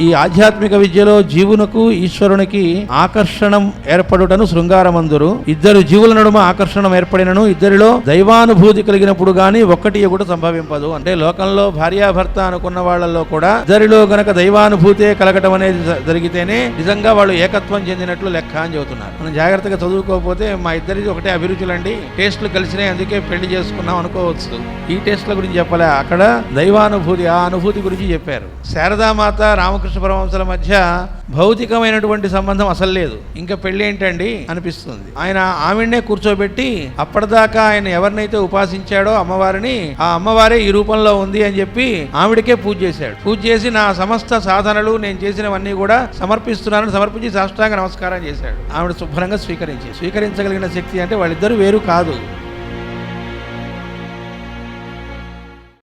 ఈ ఆధ్యాత్మిక విద్యలో జీవునకు ఈశ్వరునికి ఆకర్షణం ఏర్పడుటను శృంగారమందురు. ఇద్దరు జీవుల నడుమ ఆకర్షణం ఏర్పడినను ఇద్దరిలో దైవానుభూతి కలిగినప్పుడు గాని ఒక్కటి కూడా సంభవింపదు. అంటే లోకంలో భార్యాభర్త అనుకున్న వాళ్ళల్లో కూడా ఇద్దరిలో గనక దైవానుభూతే కలగటం అనేది జ- జరిగితేనే నిజంగా వాళ్ళు ఏకత్వం చెందినట్లు లెక్క అని చెబుతున్నారు. మనం జాగ్రత్తగా చదువుకోకపోతే మా ఇద్దరిది ఒకటే అభిరుచులండి. టేస్ట్లు కలిసినాయి అందుకే పెళ్ళి చేసుకున్నాం అనుకోవచ్చు. ఈ టేస్ట్ల గురించి చెప్పలే అక్కడ దైవానుభూతి ఆ అనుభూతి గురించి చెప్పారు. శారదామాత రామకృష్ణ పరమహంసల మధ్య భౌతికమైనటువంటి సంబంధం అసలు లేదు. ఇంకా పెళ్ళి ఏంటండి అనిపిస్తుంది. ఆయన ఆవిడనే కూర్చోబెట్టి అప్పటిదాకా ఆయన ఎవరినైతే ఉపాసించాడో అమ్మవారిని ఆ అమ్మవారే ఈ రూపంలో ఉంది అని చెప్పి ఆవిడకే పూజ చేశాడు. పూజ చేసి నా సమస్త సాధనలు నేను చేసినవన్నీ కూడా సమర్పిస్తున్నానని సమర్పించి సాష్టాంగ నమస్కారం చేశాడు. ఆవిడ శుభ్రంగా స్వీకరించి స్వీకరించగలిగిన శక్తి అంటే వాళ్ళిద్దరూ వేరు కాదు.